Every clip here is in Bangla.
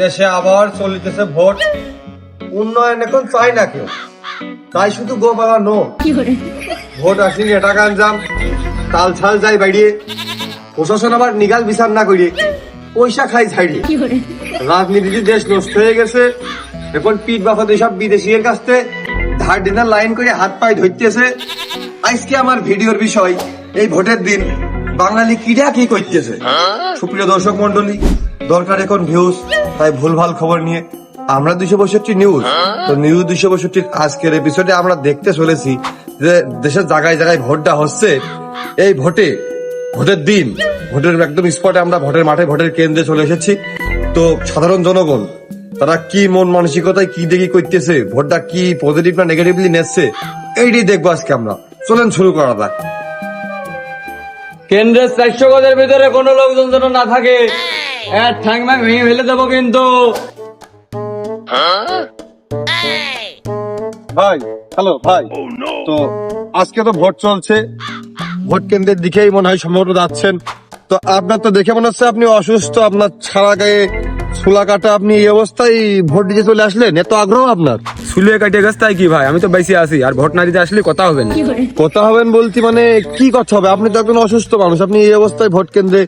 দেশে আবার চলিতেছে ভোট। উন্নয়ন এখন চাই না কেউ। তাই শুধু গোপালা নো ভোট আসি এটা গান যাম তাল ছাল যাই বাইরে। প্রশাসন আবার নিগাল বিচার না করিয়ে পয়সা খাই ছাড়িয়ে রাজনীতিতে দেশ নষ্ট হয়ে গেছে। এখন পিঠ বাফাতে সব বিদেশির কাছ থেকে ধার দিনার লাইন করে হাত পায়ে ধরতেছে। আজকে আমার ভিডিওর বিষয় এই ভোটের দিন বাঙালি কিরা কি করতেছে? সুপ্রিয় দর্শক মন্ডলী দরকার এখন ভিউজ তাই ভুলভাল খবর নিয়ে আমরা দুশো পঁয়ষট্টি নিউজ তো নিউজ দুশো পঁয়ষট্টির আজকের এপিসোডে আমরা দেখতে চলেছি যে দেশের জায়গায় জায়গায় ভোটটা হচ্ছে। এই ভোটে ভোটের দিন ভোটের একদম স্পটে আমরা ভোটের মাঠে ভোটের কেন্দ্রে চলে এসেছি। তো সাধারণ জনগণ তারা কি মন মানসিকতায় কি দেখি করতেছে? ভোটটা কি পজিটিভ না নেগেটিভলি নেচ্ছে এইটাই দেখব আজকে আমরা। চলেন শুরু করা যাক। কেন্দ্রের চারশো গজের ভিতরে কোনো লোকজন যেন না থাকে। এক ঠ্যাং ম্যাং ভেঙে ফেলে দেবো কিন্তু। ভাই, হ্যালো, ভাই। তো আজকে তো ভোট চলছে। ভোট কেন্দ্রের দিকেই মনে হয় সম্ভবত যাচ্ছেন। তো আপনার তো দেখে মনে হচ্ছে আপনি অসুস্থ, আপনার ছাড়া গায়ে চুলা কাটা আপনি এই অবস্থায় ভোট দিতে চলে আসলেন? এত আগ্রহ আপনার? সুলিয়ে কাটিয়ে গেছে তাই কি ভাই? আমি তো বেশি আছি আর ভোট না দিতে আসলে কথা হবে না। কথা হবেন বলতে মানে কি কথা হবে? আপনি তো একজন অসুস্থ মানুষ আপনি এই অবস্থায় ভোট কেন্দ্রে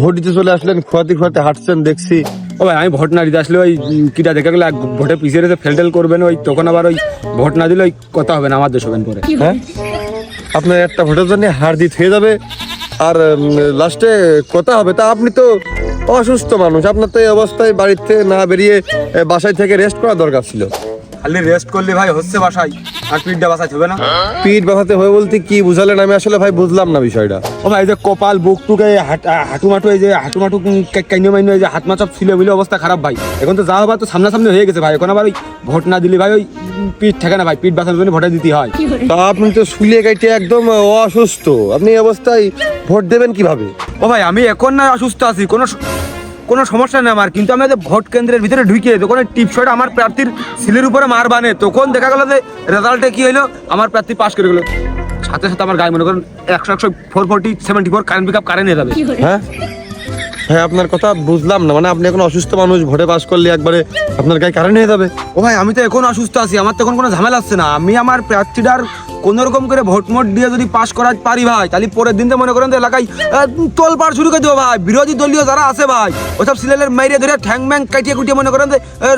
ভোট দিতে চলে আসলেন খোয়াতে খোয়াতে হাঁটছেন দেখছি। ও ভাই আমি ভোট না দিতে আসলে ওই কিটা দেখে গেলে ভোটে পিছিয়ে রেখে ফেলটেল করবেন ওই তখন আবার ওই ভোট না দিলে ওই কথা হবে না আমার দেশ হবেন পরে হ্যাঁ? আপনার একটা ভোটের জন্য হার দিতে হয়ে যাবে আর লাস্টে কথা হবে। তা আপনি তো অসুস্থ মানুষ। আপনার তো এই অবস্থায় বাড়িতে না বেরিয়ে বাসায় থেকে রেস্ট করা দরকার ছিল। খালি রেস্ট করলে ভাই হচ্ছে বাসায় আর পিঠটা বাসায় হবে না। পিঠ বাঁধাতে হয়ে বলতে কি বুঝালেন? আমি আসলে ভাই বুঝলাম না বিষয়টা। ও ভাই যে কপাল বুক টুকে হাঁটু মাটু এই যে হাঁটু মাটু কাইনো মাইনো এই যে হাত মাচাপ ছিল বলে অবস্থা খারাপ ভাই। এখন তো যা হবার তো সামনাসামনি হয়ে গেছে ভাই। এখন আবার ওই ভোট না দিলে ভাই ওই পিঠ থাকে না ভাই পিঠ বাঁচানোর জন্য ভোটে দিতে হয়। তা আপনি তো শুলিয়ে গাইতে একদম অসুস্থ। আপনি এই অবস্থায় ভোট দেবেন কীভাবে? ও ভাই আমি এখন না অসুস্থ আছি কোনো কোনো সমস্যা নেই আমার কিন্তু আমি যে ভোট কেন্দ্রের ভিতরে ঢুকে তখন টিপশট আমার প্রার্থীর সিলের উপরে মার বানে তখন দেখা গেল যে রেজাল্টে কি হলো আমার প্রার্থী পাস করে গেলো। সাথে সাথে আমার গায়ে মনে করেন একশো একশো four forty seventy four current pick up current নিয়ে যাবে হ্যাঁ? হ্যাঁ আপনার কথা বুঝলাম না মানে আপনি এখন অসুস্থ মানুষ ভোটে পাস করলে একবারে আপনার গায়ে কারেন্ট হয়ে যাবে। ও ভাই আমি তো এখন অসুস্থ আছি আমার তো এখন কোনো ঝামেলা আসছে না। আমি আমার প্রার্থীটার কোন রকম করে ভোট মোট দিয়ে যদি পাস করাতে পারি ভাই তাহলে পরের দিন তো মনে করেন তো এলাকায় তোল পার শুরু করে দেবো ভাই। বিরোধী দলীয় যারা আছে ভাই ওসব সিলেলের মাইরে ধরে ঠ্যাং ম্যাং কাটিয়ে কুটিয়ে মনে করেন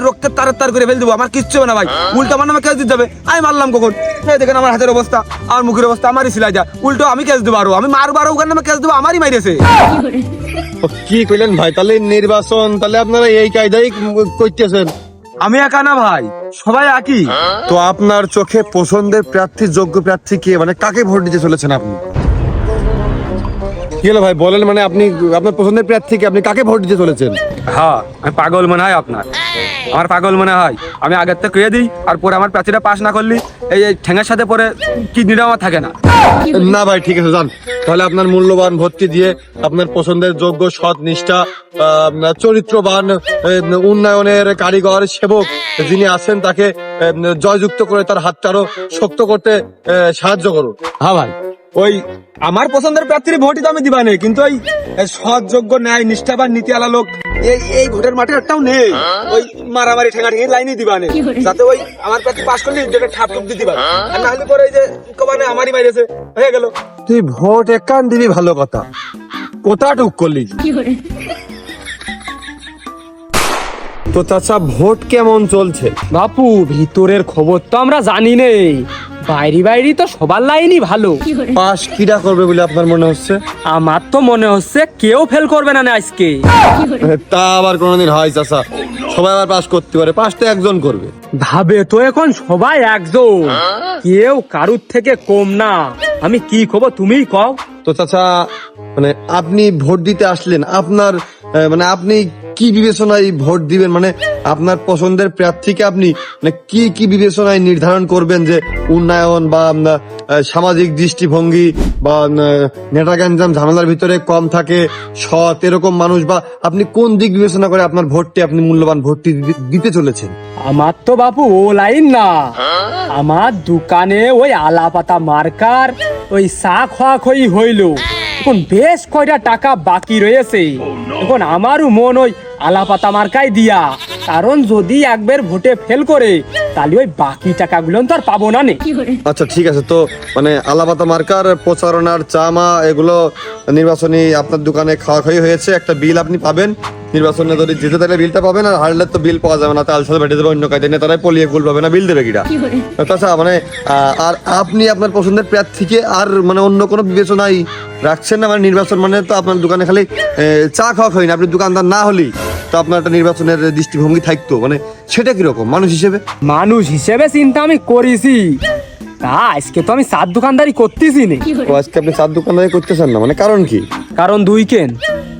রক্তের তার তার করে ফেলে দেবো। আমার কিচ্ছু হবে না ভাই। উল্টো আমার নামে কেস দিতে হবে। আমি মারলাম কখন? এই দেখেন আমার হাতের অবস্থা আমার মুখের অবস্থা আমারই সিলাই যা। উল্টো আমি কেস দেবো আরও। আমি মারবো আরও ওখানে নামে কেস দেবো আমারই মাইরেছে কি কইলেন ভাই? তাহলে নির্বাচন তাহলে আপনারা এই কায়দাই করতেছেন। আমি একা না ভাই। সবাই একই? তো আপনার চোখে পছন্দের প্রার্থী, যোগ্য প্রার্থী কে? মানে কাকে ভোট দিতে চলেছেন আপনি? কি হলো ভাই? বলেন মানে আপনি আপনার পছন্দের প্রার্থীকে আপনি কাকে ভোট দিতে চলেছেন? হ্যাঁ আমি পাগল মনে হয় আপনার। আমার পাগল মনে হয়। আমি আগের থেকে কয়ে দিই আর পরে আমার প্রাচীরা পাস না করলি এই ঠেঙের সাথে পরে কিডনিটা আমার থাকে না। না ভাই ঠিক আছে যান। তাহলে আপনার মূল্যবান ভোটটি দিয়ে আপনার পছন্দের যোগ্য সৎ নিষ্ঠা আহ, চরিত্রবান উন্নয়নের কারিগর সেবক যিনি আছেন তাকে জয়যুক্ত করে তার হাতটা আরও শক্ত করতে সাহায্য করুন। হ্যাঁ ভাই। ওই আমার পছন্দের প্রার্থীর ভোটই তো আমি দিবা নেই কিন্তু ওই এই সৎযোগ্য ন্যায় নিষ্ঠাবান নীতি আলা লোক এই এই ভোটের মাঠে একটাও নেই। ওই মারামারি ঠেঙাঠেঙি লাইনে দিবা নেই যাতে ওই আমার প্রার্থী পাস করলে যেটা ঠাপ টুপ দিতে পারে আর না হলে পরে এই যে কমানে আমারই মাইরেছে হয়ে গেল। তুই ভোট একান দিবি ভালো কথা। কোথা টুক করলি? তো চাচা ভোট কেমন চলছে? বাপু ভিতরের খবর তো আমরা জানি নেই। বাইরে বাইরে তো সবার লাইনই ভালো। পাস কিরা করবে বলে আপনার মনে হচ্ছে? আমার তো মনে হচ্ছে কেউ ফেল করবে না না আজকে। তা আবার কোনোদিন হয় চাচা। সবাই আবার পাস করতে পারে পাস তো একজন করবে। ভাবে তো এখন সবাই একজন। কেউ কারুর থেকে কম না। আমি কি খবর তুমিই কও। তো চাচা মানে আপনি ভোট দিতে আসলেন আপনার মানে আপনি কি বিবেচনায় ভোট দিবেন? মানে আপনার পছন্দের প্রার্থীকে আপনি মানে কি কি বিবেচনায় নির্ধারণ করবেন যে উন্নয়ন বা সামাজিক দৃষ্টিভঙ্গি বা নেটা গ্যাঞ্জাম ঝামেলার ভিতরে কম থাকে, সৎ এরকম মানুষ বা আপনি কোন দিক বিবেচনা করে আপনার ভোটটি, আপনি মূল্যবান ভোটটি দিতে- চলেছেন? আমার তো বাপু ও লাইন না। আমার দোকানে ওই আলাপাতা মার্কার ওই চা খোয়া খই হইল। এখন বেশ কয়টা টাকা বাকি রয়েছে। এখন আমারও মন ওই আলাপাতা মার্কায় মার্কাই দিয়া। কারণ যদি একবার ভোটে ফেল করে তাহলে ওই বাকি টাকাগুলো তো আর পাবো না নে। আচ্ছা ঠিক আছে। তো মানে আলাপাতা মার্কার প্রচারণার চামা এগুলো নির্বাচনী আপনার দোকানে খাওয়া খাওয়াই হয়েছে। একটা বিল আপনি পাবেন। নির্বাচনে যদি জিতে তাহলে বিলটা পাবে না হারলে তো বিল পাওয়া যাবে না তাল সাল বেটে দেবে অন্য কাজে। নেতারাই পলিয়ে গুল পাবে না বিল দেবে কিটা তাছাড়া মানে আর আপনি আপনার পছন্দের প্রার্থীকে আর মানে অন্য কোনো বিবেচনাই রাখছেন না? মানে নির্বাচন মানে তো আপনার দোকানে খালি চা খাওয়া খাই না। আপনি দোকানদার না হলেই তো আপনার একটা নির্বাচনের দৃষ্টিভঙ্গি থাকতো। মানে সেটা কীরকম? মানুষ হিসেবে? মানুষ হিসেবে চিন্তা আমি করেছি। আজকে তো আমি সাত দোকানদারি করতেছি নে। আজকে আপনি চার দোকানদারি করতেছেন না? মানে কারণ কি? কারণ দুই কেন।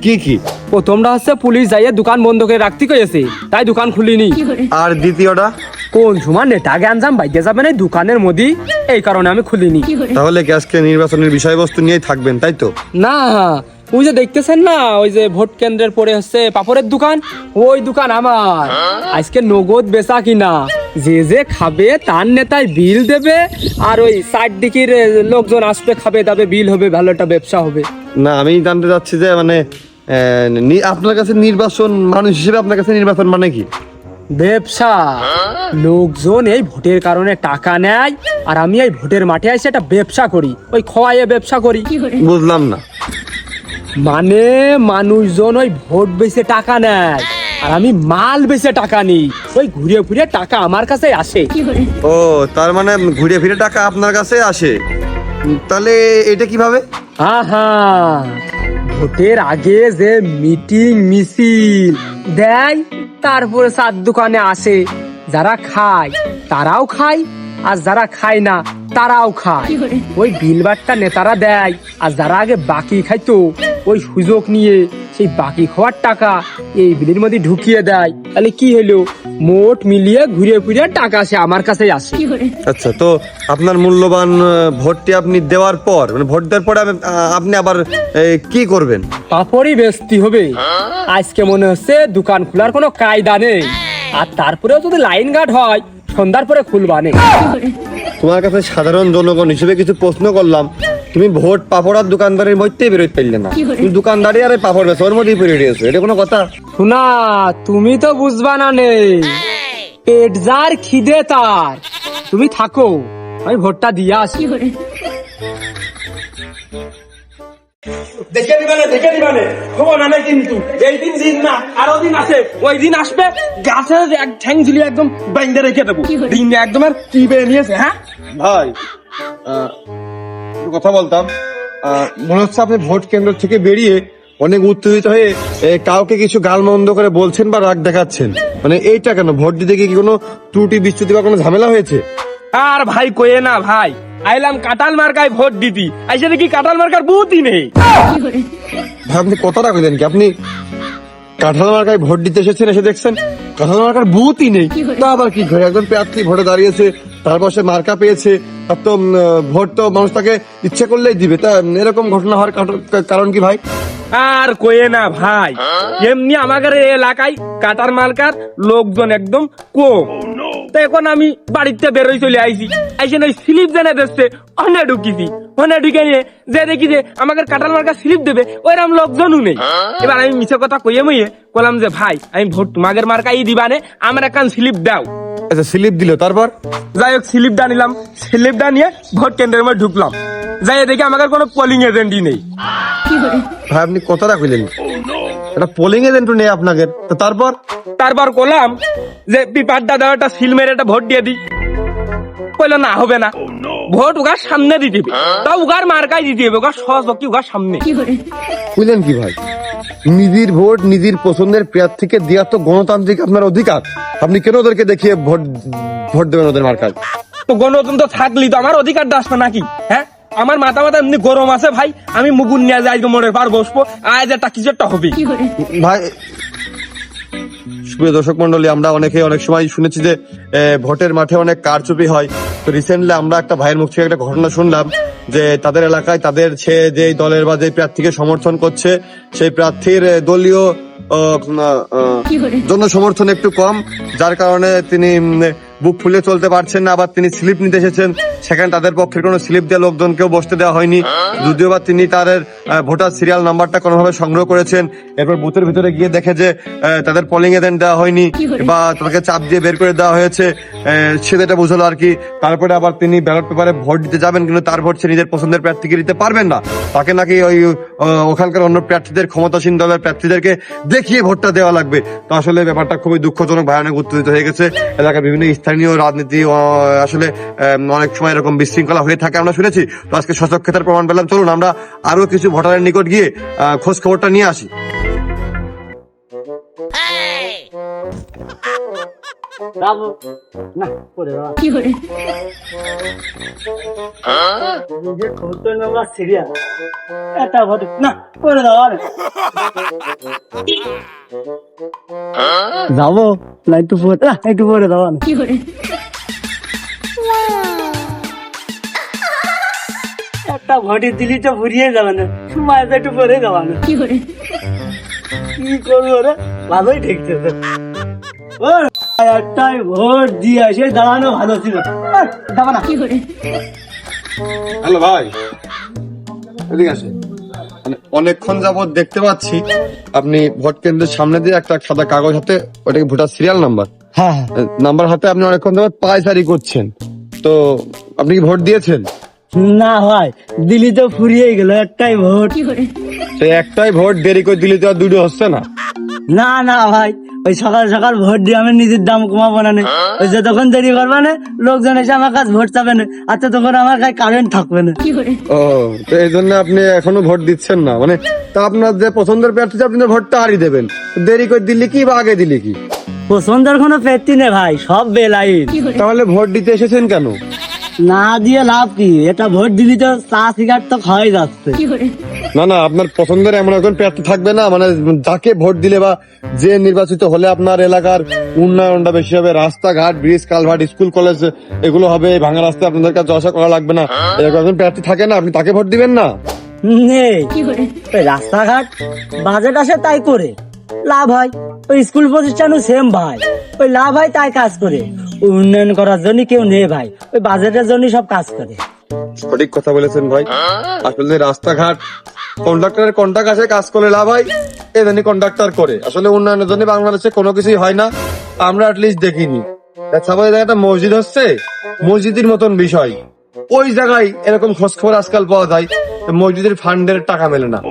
কি কি? প্রথমটা হচ্ছে পুলিশ যাইয়ে দোকান বন্ধ করে রাখতে কয়েছে তাই দোকান খুলিনি। আর দ্বিতীয়টা? কোন সময় নেটা গ্যাঞ্জাম বাইকে যাবে না এই দোকানের মধ্যে এই কারণে আমি খুলিনি। তাহলে কি আজকে নির্বাচনের বিষয়বস্তু নিয়েই থাকবেন তাই তো? না ওই যে দেখতেছেন না ওই যে ভোট কেন্দ্রের পরে হচ্ছে পাপড়ের দোকান? ওই দোকান আমার। আজকে নগদ বেচা কিনা। যে যে খাবে তার নেতায় বিল দেবে আর ওই সাইড দিকের লোকজন আসবে খাবে দাবে বিল হবে ভালো একটা ব্যবসা হবে। না আমি জানতে চাচ্ছি যে মানে আপনার কাছে নির্বাচন মানুষ হিসেবে আপনার কাছে নির্বাচন মানে কি? ব্যবসা। লোকজন এই ভোটের কারণে টাকা নেয় আর আমি এই ভোটের মাঠে এসে একটা ব্যবসা করি ওই খোয়াইয়ে ব্যবসা করি। বুঝলাম না। মানে মানুষজন ওই ভোট বেচে টাকা নেয় আর আমি মাল বেচে টাকা নিই ওই ঘুরে ঘুরে টাকা আমার কাছে আসে। ও তার মানে ঘুরে ফিরে টাকা আপনার কাছে আসে। তাহলে এটা কীভাবে? আহা ভোটের আগে যে মিটিং মিছিল দেয় তারপরে চার দোকানে আসে। যারা খায় তারাও খায় আর যারা খায় না তারাও খায়। ওই বিলবারটা নেতারা দেয় আর যারা আগে বাকি খাইতো ওই সুযোগ নিয়ে সেই বাকি খাওয়ার টাকা এই বিলের মধ্যে ঢুকিয়ে দেয়। তাহলে কি হলো? মোট মিলিয়ে ঘুরে ফিরে টাকা আসে আমার কাছেই আসে। আচ্ছা তো আপনার মূল্যবান ভোটটি আপনি দেওয়ার পর মানে ভোট দেওয়ার পরে আপনি আবার কি করবেন? পাপড়ই বেচতি হবে। আজকে মনে হচ্ছে দোকান খোলার কোনো কায়দা নেই। আর তারপরেও যদি লাইন গার্ড হয় সন্ধ্যার পরে খুলবা নেই। তোমার কাছে সাধারণ জনগণ হিসেবে কিছু প্রশ্ন করলাম। তুমি ভোট পাপড়ার দোকানদারের মধ্যেই বেরোতে পারলে না। তুমি দোকানদারি আর পাপড় বেচো ওর মধ্যেই বেরিয়ে দিয়েছ এটা কোনো কথা? শোনা তুমি তো বুঝবা না নে। পেট যার খিদে তার। তুমি থাকো আমি ভোটটা দিয়ে আসি। দেখে দিবানে দেখে দিবানে খবর না কিন্তু এই দিন দিন না আরও দিন আছে। ওই দিন আসবে গাছে এক ঠ্যাং ঝুলিয়ে একদম বাইন্দে রেখে দেবো। দিন একদম আর নিয়েছে হ্যাঁ? ভাই একটু কথা বলতাম। মনে হচ্ছে আপনি ভোট কেন্দ্র থেকে বেরিয়ে অনেক উত্তেজিত হয়ে কাউকে কিছু গালমন্দ করে বলছেন বা রাগ দেখাচ্ছেন। মানে এইটা কেন? ভোট দিতে গিয়ে কি কোনো ত্রুটি বিচ্যুতি বা কোনো ঝামেলা হয়েছে? আর ভাই কয়ে না ভাই আইলাম কাটাল মার্কায় ভোট দিতি। আইসে দেখি কাটাল মার্কার বুথই নেই। ভাই আপনি কতটা কইলেন কি? আপনি কাঁঠাল মার্কায় ভোট দিতে এসেছেন এসে দেখছেন কাঁঠাল মার্কার বুথই নেই। তা আবার কি ঘরে একজন প্রার্থী ভোটে দাঁড়িয়েছে তারপর সে মার্কা পেয়েছে তার তো ভোট তো মানুষ তাকে ইচ্ছে করলেই দিবে। তা এরকম ঘটনা হওয়ার কারণ কি ভাই? আর কয়ে না ভাই। এমনি আমাদের এলাকায় কাটার মার্কার লোকজন একদম কম। তো এখন আমি বাড়িতে বেরোই চলে আইছি। আইসে ওই স্লিপ জানে দিচ্ছে অনে ঢুকিছি। অনে ঢুকে নিয়ে যে দেখি যে আমাকে কাটার মার্কার স্লিপ দেবে ওইরকম লোকজনও নেই। এবার আমি মিছে কথা কইয়ে মইয়ে বললাম যে ভাই আমি ভোট তোমাদের মার্কাই দিবানে আমার একখান স্লিপ দাও। আচ্ছা স্লিপ দিল তারপর? যাই হোক স্লিপটা নিলাম। স্লিপটা নিয়ে ভোট কেন্দ্রের মধ্যে ঢুকলাম। যাই দেখি আমাকে কোনো পোলিং এজেন্টই নেই। ভাই আপনি কতটা কইলেন। এটা পোলিং এজেন্ট নেই আপনাকে। তো তারপর? তারপর যে পিপারটা দাও একটা সিল মেরে একটা ভোট দিয়ে দিই। কইলো না হবে না। ভোট উগার সামনে দিতে হবে তাও উগার মার্কাই দিতে হবে উগার সহজ কি উগার সামনে। বুঝলেন কি ভাই? নিজের ভোট নিজের পছন্দের প্রার্থীকে দেওয়া তো গণতান্ত্রিক আপনার অধিকার। আপনি কেন ওদেরকে দেখিয়ে ভোট ভোট দেবেন ওদের মার্কায়? তো গণতন্ত্র থাকলি তো আমার অধিকারটা আসবে নাকি? হ্যাঁ? আমার মাথা মাথা এমনি গরম আছে ভাই। আমি মুগুন নিয়ে যাই মোড়ের পার বসবো। আজ একটা কিছু একটা হবে। ভাই সুপ্রিয় দর্শক মন্ডলী আমরা অনেকে অনেক সময় শুনেছি যে ভোটের মাঠে অনেক কারচুপি হয়। তো রিসেন্টলি আমরা একটা ভাইয়ের মুখ থেকে একটা ঘটনা শুনলাম যে তাদের এলাকায় তাদের সে যে দলের বা যে প্রার্থীকে সমর্থন করছে সেই প্রার্থীর দলীয় জন্য সমর্থন একটু কম। যার কারণে তিনি বুক ফুলে চলতে পারছেন না, আবার তিনি স্লিপ নিতে এসেছেন। সেখানে তাদের পক্ষে কোনো স্লিপ দেওয়া লোকজনকেও বসতে দেওয়া হয়নি। যদিও বা তিনি তাদের ভোটার সিরিয়াল নাম্বারটা কোনোভাবে সংগ্রহ করেছেন। এরপর বুথের ভিতরে গিয়ে দেখে যে তাদের পলিং এজেন্ট দেওয়া হয়নি বা তাদেরকে চাপ দিয়ে বের করে দেওয়া হয়েছে। সে যেটা বুঝলো আর কি, তারপরে আবার তিনি ব্যালট পেপারে ভোট দিতে যাবেন, কিন্তু তার ভোট সে নিজের পছন্দের প্রার্থীকে দিতে পারবেন না। তাকে নাকি ওই ওখানকার অন্য প্রার্থীদের, ক্ষমতাসীন দলের প্রার্থীদেরকে দেখিয়ে ভোটটা দেওয়া লাগবে। তো আসলে ব্যাপারটা খুবই দুঃখজনক, ভয়ানক, উত্তেজিত হয়ে গেছে। এলাকার বিভিন্ন স্থানীয় রাজনীতি আসলে অনেক সময় এরকম বিশৃঙ্খলা হয়ে থাকে, আমরা শুনেছি। তো আজকে সচক্ষেতার প্রমাণ পেলাম। চলুন, আমরা আরও কিছু ভোটারের নিকট গিয়ে খোঁজ খবরটা নিয়ে আসি। যাব না একটু পরে না, একটু পরে যাব না একটা ভোটে দিলি তো ফুরিয়ে যাবে না। সময় একটু পরে যাব না কি করব রে? ভালোই ও, একটাই ভোট দিয়ে এসে দাঁড়ানো ভালো ছিল। না। হ্যালো ভাই। এদিকে আসেন। মানে অনেকক্ষণ যাবত দেখতে পাচ্ছি আপনি ভোট কেন্দ্রের সামনে দিয়ে একটা সাদা কাগজ হাতে ওটাকে ভোটার সিরিয়াল নাম্বার। হ্যাঁ হ্যাঁ। নাম্বার হাতে আপনি অনেকক্ষণ যাবত পায়চারি করছেন। তো আপনি কি ভোট দিয়েছেন? না ভাই দিলি তো ফুরিয়ে গেল একটাই ভোট। তো একটাই ভোট দেরি করে দিলে তো আর দুটো হচ্ছে না। না না ভাই ওই সকাল সকাল ভোট দিয়ে আমি নিজের দাম কমাবো না নে। ওই যতক্ষণ দেরি করবে না লোকজন এসে আমার কাছে ভোট চাবে না। আর ততক্ষণ আমার কাছে কারেন্ট থাকবে না। ও তো এই জন্য আপনি এখনও ভোট দিচ্ছেন না। মানে তা আপনার যে পছন্দের প্রার্থী আপনি ভোটটা আরই দেবেন। দেরি করে দিল্লি কি বা আগে দিলি কি? পছন্দের কোনো পেতি নেই ভাই সব বেলাইন। তাহলে ভোট দিতে এসেছেন কেন? না দিয়ে লাভ কি? এটা ভোট দিবি তো চা সিগারেট তো খাওয়াই যাচ্ছে। না না আপনার পছন্দের এমন একজন প্রার্থী থাকবে না মানে যাকে ভোট দিলে বা যে নির্বাচিত হলে আপনার এলাকার উন্নয়নটা বেশি হবে রাস্তাঘাট ব্রিজ কালভার্ট স্কুল কলেজ এগুলো হবে এই ভাঙা রাস্তায় আপনাদের কাছে আসা করা লাগবে না। এরকম একজন প্রার্থী থাকে না আপনি তাকে ভোট দিবেন না। নেই রাস্তাঘাট বাজেট আসে তাই করে। লাভ হয়। ওই স্কুল প্রতিষ্ঠানও সেম ভাই। ওই লাভ হয় তাই কাজ করে। উন্নয়ন করার জন্য কেউ নেই ভাই। ওই বাজেটের জন্য সব কাজ করে। সঠিক কথা বলেছেন ভাই। আসলে রাস্তাঘাট, কন্ডাক্টরের কন্ট্রাক্ট আছে, কাজ করে লাভ হয়। জন্য কন্ডাক্টর করে। আসলে উন্নয়নের জন্য বাংলাদেশে কোনো কিছুই হয় না। আমরা অ্যাটলিস্ট দেখিনি। একটা মসজিদ হচ্ছে, মসজিদের মতন বিষয়। ওই জায়গায় এরকম খোঁজ খবর আজকাল পাওয়া যায় মসজিদের ফান্ডের টাকা মেলে না।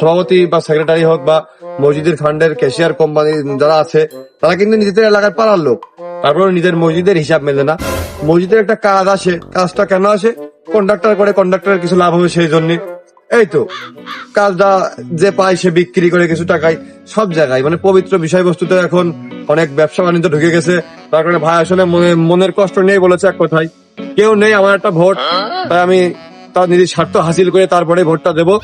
সভাপতি বা সেক্রেটারি হোক বা মসজিদের ফান্ডের ক্যাশিয়ার কোম্পানি যারা আছে, তারা কিন্তু নিজেদের এলাকার পাড়ার লোক। তারপরে নিজের মসজিদের হিসাব মেলে না। মসজিদের একটা কাজ আসে, কাজটা কেন আসে? কন্ডাক্টর করে কন্ডাক্টরের কিছু লাভ হবে সেই জন্য। এই তো, কাজটা যে পায় সে বিক্রি করে কিছু টাকায়, সব জায়গায়। মানে পবিত্র বিষয়বস্তুতে এখন অনেক ব্যবসা বাণিজ্য ঢুকে গেছে। তার কারণে ভাই আসলে মনে- মনের কষ্ট নেই বলেছে এক কথায়। কেউ নেই আমার একটা ভোট, তাই আমি তার নিজের স্বার্থ হাসিল করে তারপরে ভোটটা দেবো।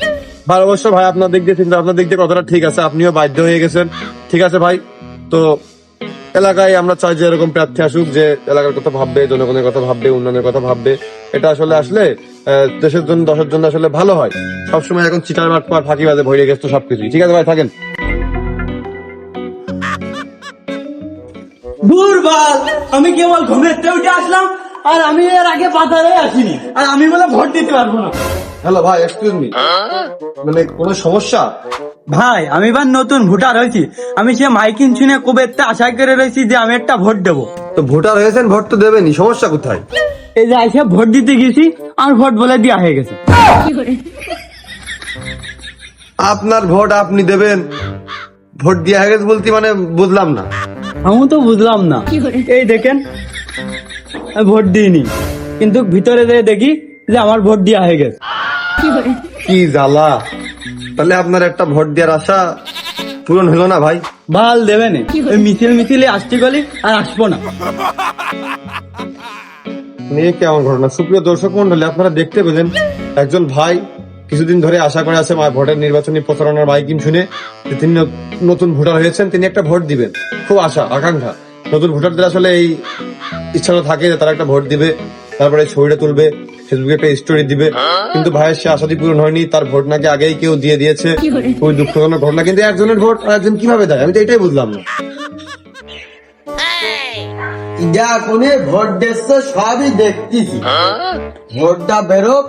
ভাই অবশ্য ভাই আপনার দিক দিয়ে চিন্তা, আপনার দিক দিয়ে কতটা ঠিক আছে? আপনিও বাধ্য হয়ে গেছেন। ঠিক আছে ভাই, তো এলাকায় আমরা চাই যে এরকম প্রার্থী আসুক যে এলাকার কথা ভাববে, জনগণের কথা ভাববে, উন্নয়নের কথা ভাববে। এটা আসলে আসলে দেশের জন্য, দশের জন্য আসলে ভালো হয়। সবসময় এখন চিটার বাটপার ফাঁকিবাজে, ভরে গেছে সবকিছু ঠিক আছে ভাই, থাকেন। দুর্বল! আমি কেবল ঘুমের উঠে আসলাম, আর আমি এর আগে বাজারে আসিনি। আর আমি বলে ভোট দিতে পারব না। হ্যালো ভাই এক্সকিউজ মি মানে কোনো সমস্যা? ভাই আমি এবার নতুন ভোটার হয়েছি। আমি সে মাইকিন শুনে কবে একটা আশা করে রয়েছি যে আমি একটা ভোট দেবো। তো ভোটার হয়েছেন ভোট তো দেবেনি সমস্যা কোথায়? এই যে এসে ভোট দিতে গেছি আর ভোট বলে দেওয়া হয়ে গেছে। আপনার ভোট আপনি দেবেন। ভোট দেওয়া হয়ে গেছে বলতে মানে বুঝলাম না। আমি তো বুঝলাম না। এই দেখেন ভোট দিইনি। কিন্তু ভিতরে দেখি যে আমার ভোট দেওয়া হয়ে গেছে। কি জ্বালা? তাহলে আপনার একটা ভোট দেওয়ার আশা পূরণ হলো না ভাই? ভালো দেবে না। মিছিল মিছিলে আসতে গেলি আর আসব না। নিয়ে কেমন ঘটনা? সুপ্রিয় দর্শক মন্ডলী আপনারা দেখতে পেলেন একজন ভাই কিছুদিন ধরে আশা করে আছে ভোটের নির্বাচনী প্রচারণার মাইকিং শুনে যে তিনি নতুন ভোটার হয়েছেন তিনি একটা ভোট দিবেন। খুব আশা আকাঙ্ক্ষা। নতুন ভোটারদের আসলে এই ইচ্ছাটা থাকে যে তারা একটা ভোট দিবে। তারপরে ছবিটা তুলবে ফেসবুকে একটা স্টোরি দিবে। কিন্তু ভাইয়ের সে আশাটি পূরণ হয়নি তার ভোট নাকি আগেই কেউ দিয়ে দিয়েছে। খুবই দুঃখজনক ঘটনা। কিন্তু একজনের ভোট আর একজন কীভাবে দেয়? আমি তো এটাই বুঝলাম না। যা কোনে ভোট দিচ্ছে সবই দেখতেছি। ভোটটা বেরোক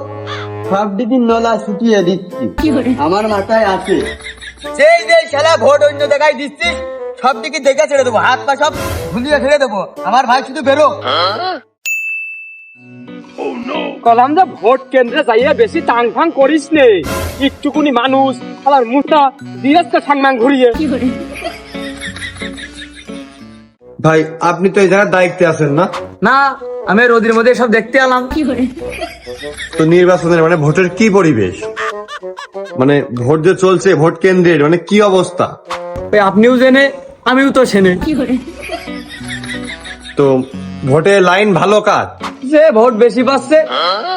সব দিকে নলা ছুটিয়ে দিচ্ছি। আমার মাথায় আছে। সেই যে শালা ভোট অন্য জায়গায় দিচ্ছিস সব দিকে দেখে ছেড়ে দেবো। হাত পা সব ঝুলিয়ে ছেড়ে দেবো। আমার ভাই শুধু বেরো কলাম যে ভোট কেন্দ্রে যাইয়া বেশি টাং ফাং করিস নে। একটুকুনি মানুষ আবার দিয়েছে সাংমাং ঘুরিয়ে। ভাই আপনি তো এই জায়গার দায়িত্বে আছেন না? না আমি রোদের মধ্যে সব দেখতে এলাম। তো নির্বাচনের মানে ভোটের কি পরিবেশ? মানে ভোট যে চলছে ভোট কেন্দ্রের মানে কি অবস্থা? আপনিও জেনে আমিও তো সেনে। তো ভোটে লাইন ভালো কাজ যে ভোট বেশি পাচ্ছে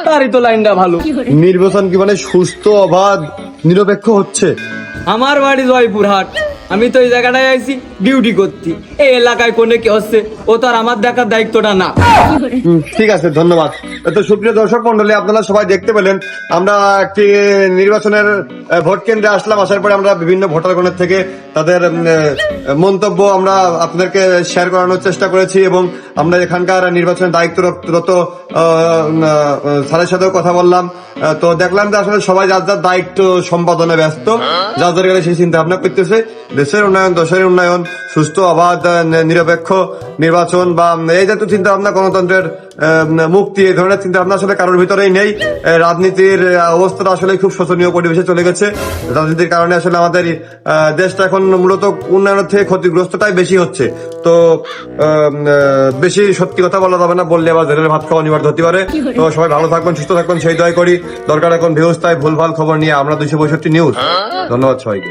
তারই তো লাইনটা ভালো। নির্বাচন কি মানে সুস্থ অবাধ নিরপেক্ষ হচ্ছে? আমার বাড়ি জয়পুরহাট। আমি তো এই জায়গাটায় আইছি ডিউটি করতে এই এলাকায় কোনে কি হচ্ছে, ও তো আর আমার দেখার দায়িত্বটা না। ঠিক আছে, ধন্যবাদ। তো সুপ্রিয় দর্শক মন্ডলী আপনারা সবাই দেখতে পেলেন, আমরা একটি নির্বাচনের ভোট কেন্দ্রে আসলাম, আসার পরে আমরা বিভিন্ন ভোটার ভোটারগণের থেকে তাদের মন্তব্য আমরা আপনাদেরকে শেয়ার করানোর চেষ্টা করেছি এবং আমরা এখানকার নির্বাচনের দায়িত্বরত স্যারের সাথেও কথা বললাম। তো দেখলাম যে আসলে সবাই যার যার দায়িত্ব সম্পাদনে ব্যস্ত, যার যার সেই চিন্তা ভাবনা করতেছে। দেশের উন্নয়ন দেশের উন্নয়ন সুস্থ অবাধ নিরপেক্ষ নির্বাচন বা এই জাতীয় চিন্তা ভাবনা গণতন্ত্রের মুক্তি এই ধরনের চিন্তা ভাবনা আসলে কারোর ভিতরেই নেই। রাজনীতির অবস্থাটা আসলে খুব শোচনীয় পরিবেশে চলে গেছে। রাজনীতির কারণে আসলে আমাদের দেশটা এখন মূলত উন্নয়নের থেকে ক্ষতিগ্রস্তটাই বেশি হচ্ছে। তো বেশি সত্যি কথা বলা যাবে না বললে আবার জেলের ভাত খাওয়া অনিবার্য হতে পারে। তো সবাই ভালো থাকবেন সুস্থ থাকবেন সেই দয় করি। দরকার এখন ভিউজ তাই ভুলভাল খবর নিয়ে আমরা দুইশো পঁয়ষট্টি নিউজ। ধন্যবাদ সবাইকে।